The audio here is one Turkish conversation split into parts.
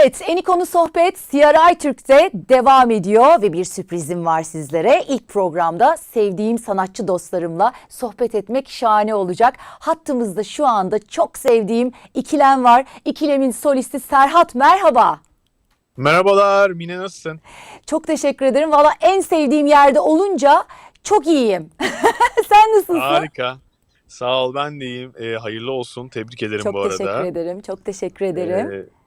Evet, Enikonu Sohbet CRI Türk'te devam ediyor ve bir sürprizim var sizlere. İlk programda sevdiğim sanatçı dostlarımla sohbet etmek şahane olacak. Hattımızda şu anda çok sevdiğim ikilem var. İkilemin solisti Serhat merhaba. Merhabalar Mine nasılsın? Çok teşekkür ederim. Valla en sevdiğim yerde olunca çok iyiyim. Sen nasılsın? Harika. Sağ ol ben de iyiyim. Ee, hayırlı olsun. Tebrik ederim Çok bu arada. teşekkür ederim. Çok teşekkür ederim. Ee,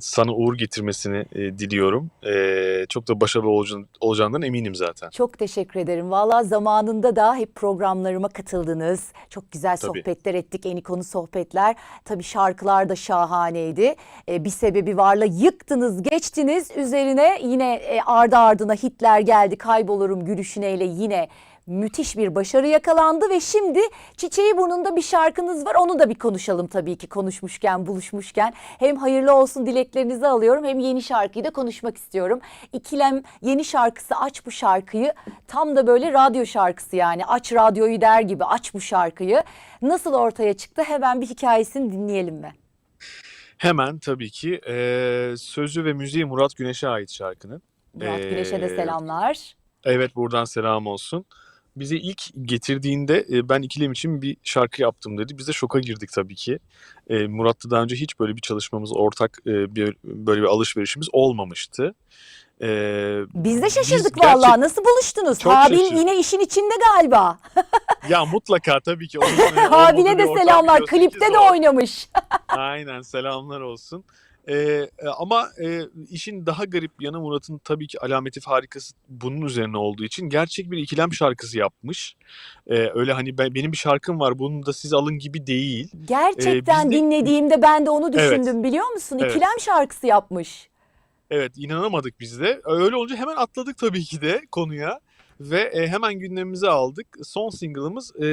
sana uğur getirmesini e, diliyorum. Ee, çok da başarılı olacağın, olacağından eminim zaten. Çok teşekkür ederim. Valla zamanında da hep programlarıma katıldınız. Çok güzel Tabii. sohbetler ettik. Enikonu sohbetler. Tabii şarkılar da şahaneydi. Ee, bir sebebi varla yıktınız, geçtiniz. Üzerine yine e, ardı ardına hitler geldi. Kaybolurum gülüşüneyle yine müthiş bir başarı yakalandı ve şimdi Çiçeği Burnunda bir şarkınız var. Onu da bir konuşalım tabii ki konuşmuşken, buluşmuşken. Hem hayırlı olsun dileklerinizi alıyorum hem yeni şarkıyı da konuşmak istiyorum. İkilem yeni şarkısı Aç Bu Şarkıyı tam da böyle radyo şarkısı yani aç radyoyu der gibi aç bu şarkıyı. Nasıl ortaya çıktı hemen bir hikayesini dinleyelim mi? Hemen tabii ki e, sözü ve müziği Murat Güneş'e ait şarkının. Murat Güneş'e de selamlar. Evet buradan selam olsun. Bize ilk getirdiğinde e, ben ikilem için bir şarkı yaptım dedi. Biz de şoka girdik tabii ki. E, Murat'la daha önce hiç böyle bir çalışmamız, ortak e, bir böyle bir alışverişimiz olmamıştı. E, Biz de şaşırdık biz gerçek- vallahi. Nasıl buluştunuz? Çok Habil yine işin içinde galiba. ya mutlaka tabii ki. Habil'e de selamlar. Klipte de oynamış. Aynen selamlar olsun. Ee, e, ama e, işin daha garip yanı Murat'ın tabii ki alameti farikası bunun üzerine olduğu için gerçek bir ikilem şarkısı yapmış. Ee, öyle hani ben, benim bir şarkım var bunu da siz alın gibi değil. Gerçekten Ee, de- dinlediğimde ben de onu Evet. düşündüm biliyor musun? Evet. İkilem şarkısı yapmış. Evet inanamadık biz de. Öyle olunca hemen atladık tabii ki de konuya. Ve e, hemen gündemimize aldık. Son single'ımız e,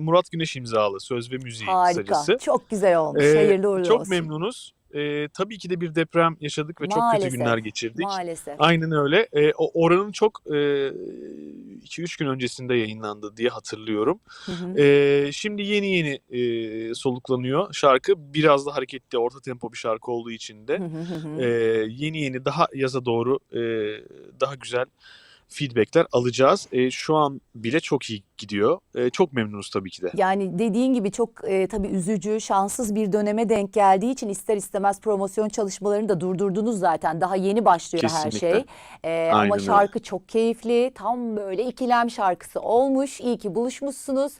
Murat Güneş imzalı söz ve müziği Harika. kısacası. Çok güzel olmuş. Ee, Hayırlı uğurlu çok olsun. memnunuz. Ee, tabii ki de bir deprem yaşadık ve çok Maalesef, kötü günler geçirdik. Maalesef. Aynen öyle. E, o oranın çok 2-3 gün öncesinde yayınlandı diye hatırlıyorum. Hı hı. E, şimdi yeni yeni e, soluklanıyor şarkı. Biraz da hareketli, orta tempo bir şarkı olduğu için de hı hı hı. e, yeni yeni daha yaza doğru e, daha güzel feedbackler alacağız. E, şu an bile çok iyi gidiyor. E, çok memnunuz tabii ki de. Yani dediğin gibi çok e, tabii üzücü, şanssız bir döneme denk geldiği için ister istemez promosyon çalışmalarını da durdurdunuz zaten. Daha yeni başlıyor her Kesinlikle. şey. E, ama öyle. şarkı çok keyifli. Tam böyle ikilem şarkısı olmuş. İyi ki buluşmuşsunuz.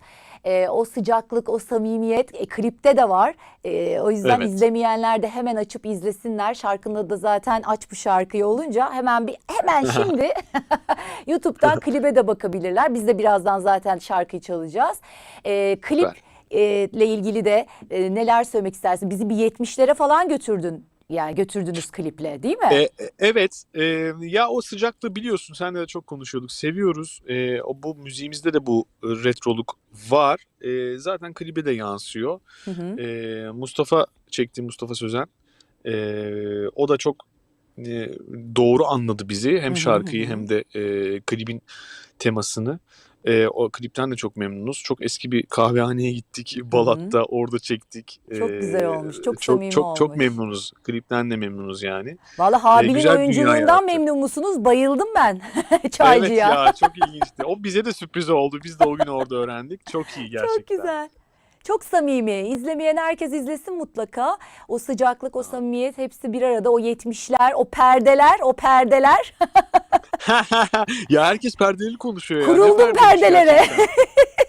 E, o sıcaklık, o samimiyet e, klipte de var. E, o yüzden Evet. izlemeyenler de hemen açıp izlesinler. Şarkının adı da zaten aç bu şarkıyı olunca hemen bir hemen şimdi YouTube'dan klibe de bakabilirler. Biz de birazdan zaten şarkıyı çalacağız. E, klip Süper. e, ile ilgili de e, neler söylemek istersin? Bizi bir 70'lere falan götürdün. Yani götürdünüz kliple değil mi? E, e, evet, e, ya o sıcaklığı biliyorsun, sen de çok konuşuyorduk, seviyoruz. E, o bu müziğimizde de bu e, retroluk var. E, zaten klibe de yansıyor. Hı hı. E, Mustafa çekti, Mustafa Sözen. E, o da çok e, doğru anladı bizi, hem şarkıyı hem de e, klibin temasını. E, o klipten de çok memnunuz. Çok eski bir kahvehaneye gittik, Balat'ta, orada çektik. Çok güzel E, olmuş, çok çok samimi çok çok olmuş. memnunuz. Klipten de memnunuz yani. Vallahi Habil'in güzel dünya oyunculuğundan memnun musunuz? Bayıldım ben Evet çaycıya. ya çok ilginçti. O bize de sürpriz oldu. Biz de o gün orada öğrendik. Çok iyi gerçekten. Çok güzel. Çok samimi. İzlemeyen herkes izlesin mutlaka. O sıcaklık, o samimiyet hepsi bir arada. O 70'ler, o perdeler, o perdeler. ya herkes perdeli konuşuyor ya. Kuruldum perdelere.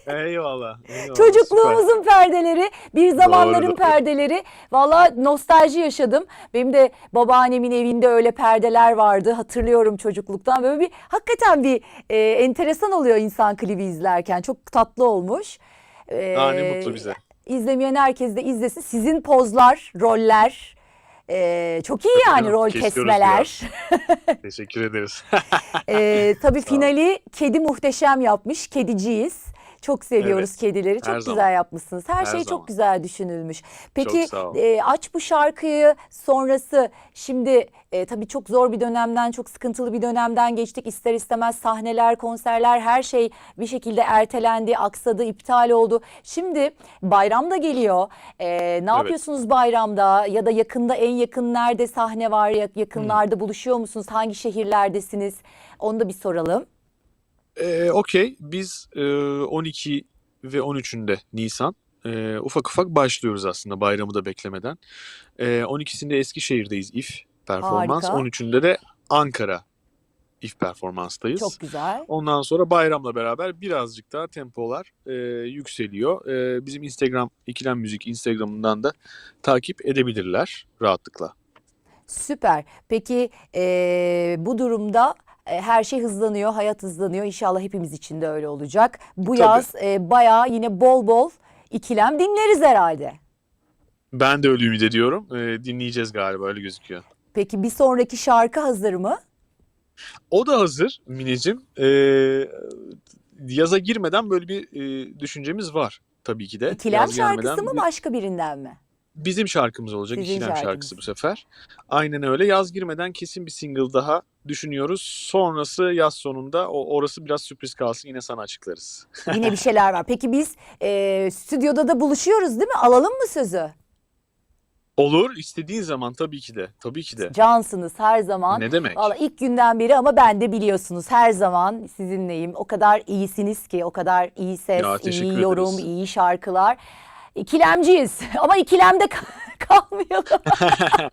eyvallah. eyvallah, Çocukluğumuzun perdeleri, bir zamanların Doğru. perdeleri. Valla nostalji yaşadım. Benim de babaannemin evinde öyle perdeler vardı. Hatırlıyorum çocukluktan. Böyle bir hakikaten bir e, enteresan oluyor insan klibi izlerken. Çok tatlı olmuş. E. Aa, ne mutlu bize. İzlemeyen herkes de izlesin. Sizin pozlar, roller e, çok iyi yani rol kesmeler. Teşekkür ederiz. e, tabii finali Kedi muhteşem yapmış. Kediciyiz. Çok seviyoruz Evet, kedileri. Çok her güzel zaman. yapmışsınız. Her, Her şey zaman. çok güzel düşünülmüş. Peki e, aç bu şarkıyı sonrası şimdi e, tabii çok zor bir dönemden, çok sıkıntılı bir dönemden geçtik. İster istemez sahneler, konserler her şey bir şekilde ertelendi, aksadı, iptal oldu. Şimdi bayram da geliyor. E, ne yapıyorsunuz bayramda ya da yakında en yakın nerede sahne var? Ya- Yakınlarda buluşuyor musunuz? Hangi şehirlerdesiniz? Onu da bir soralım. Ee, Okey. Biz e, 12 ve 13'ünde Nisan e, ufak ufak başlıyoruz aslında bayramı da beklemeden. E, 12'sinde Eskişehir'deyiz if performans. Harika. 13'ünde de Ankara if performanstayız. Çok güzel. Ondan sonra bayramla beraber birazcık daha tempolar e, yükseliyor. E, bizim Instagram İkilem Müzik Instagram'ından da takip edebilirler rahatlıkla. Süper. Peki eee, bu durumda e, her şey hızlanıyor, hayat hızlanıyor. İnşallah hepimiz için de öyle olacak. Bu Tabii. yaz e, bayağı yine bol bol ikilem dinleriz herhalde. Ben de öyle ümit ediyorum. E, dinleyeceğiz galiba öyle gözüküyor. Peki bir sonraki şarkı hazır mı? O da hazır Mineciğim. E, yaza girmeden böyle bir e, düşüncemiz var tabii ki de. İkilem Yaz gelmeden şarkısı mı başka birinden mi? Bizim şarkımız olacak. Sizin İkilem şarkınız. şarkısı bu sefer. Aynen öyle. Yaz girmeden kesin bir single daha düşünüyoruz. Sonrası yaz sonunda o orası biraz sürpriz kalsın. Yine sana açıklarız. Yine bir şeyler var. Peki biz e, stüdyoda da buluşuyoruz değil mi? Alalım mı sözü? Olur. istediğin zaman tabii ki de. Tabii ki de. Cansınız her zaman. Ne demek? Valla ilk günden beri ama ben de biliyorsunuz her zaman sizinleyim. O kadar iyisiniz ki, o kadar iyi ses, Ya, teşekkür iyi ederiz. yorum, iyi şarkılar. İkilemciyiz ama ikilemde kalmayalım.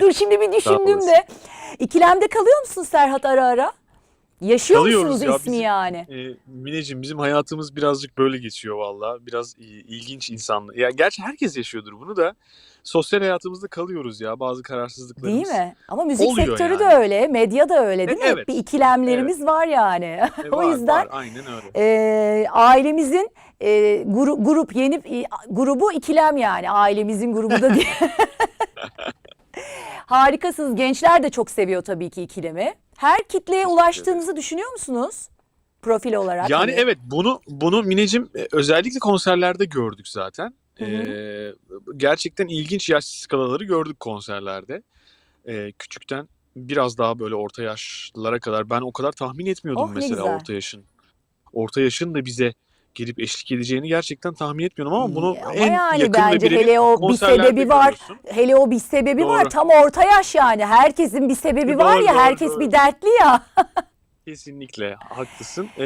Dur şimdi bir düşündüm de. İkilemde kalıyor musun Serhat ara ara? Yaşıyor Kalıyoruz musunuz ya, ismi bizim- yani? Ee, Mineciğim bizim hayatımız birazcık böyle geçiyor valla. Biraz i- ilginç insanlar. Ya gerçi herkes yaşıyordur bunu da. Sosyal hayatımızda kalıyoruz ya bazı kararsızlıklarımız. Değil mi? Ama müzik Oluyor sektörü de yani. öyle, medya da öyle değil E, mi? Evet. bir ikilemlerimiz var yani. E, o var, yüzden var, aynen öyle. e, ailemizin e, gru- grup yeni e, grubu ikilem yani ailemizin grubu da diye. Harikasınız. Gençler de çok seviyor tabii ki ikilemi. Her kitleye ulaştığınızı düşünüyor musunuz? Profil olarak. Yani hani. evet bunu bunu Mineciğim e, özellikle konserlerde gördük zaten. Hı hı. Ee, gerçekten ilginç yaş skalaları gördük konserlerde. Ee, küçükten biraz daha böyle orta yaşlılara kadar ben o kadar tahmin etmiyordum Oh, mesela orta yaşın. Orta yaşın da bize gelip eşlik edeceğini gerçekten tahmin etmiyordum ama bunu Ama en yani yakın bence ve birebir hele o bir sebebi var. görüyorsun. Hele o bir sebebi var. Doğru. Tam orta yaş yani. Herkesin bir sebebi Doğru, var ya. doğru, herkes doğru. bir dertli ya. Kesinlikle haklısın. Ee,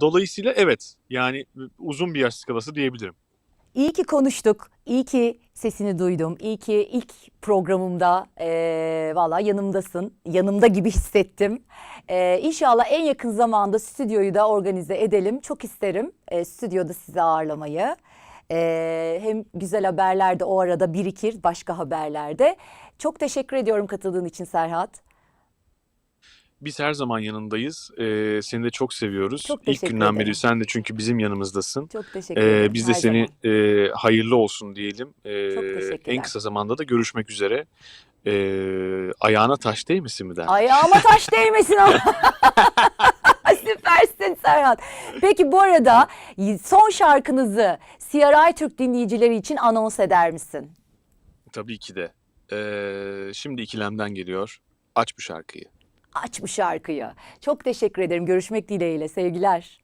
dolayısıyla evet yani uzun bir yaş skalası diyebilirim. İyi ki konuştuk. İyi ki sesini duydum. İyi ki ilk programımda eee valla yanımdasın. Yanımda gibi hissettim. Eee inşallah en yakın zamanda stüdyoyu da organize edelim. Çok isterim eee, stüdyoda sizi ağırlamayı. Eee, hem güzel haberler de o arada birikir başka haberlerde. Çok teşekkür ediyorum katıldığın için Serhat. Biz her zaman yanındayız. Ee, seni de çok seviyoruz. Çok İlk günden ederim. beri sen de çünkü bizim yanımızdasın. Çok teşekkür Ee, ederim. biz de her seni zaman. e, hayırlı olsun diyelim. Ee, Çok en kısa zamanda da görüşmek üzere. Ee, ayağına taş değmesin mi der? Ayağıma taş değmesin ama. Süpersin Serhat. Peki bu arada son şarkınızı CRI Türk dinleyicileri için anons eder misin? Tabii ki de. Ee, şimdi ikilemden geliyor. Aç bu şarkıyı. Aç bu şarkıyı. Çok teşekkür ederim. Görüşmek dileğiyle. Sevgiler.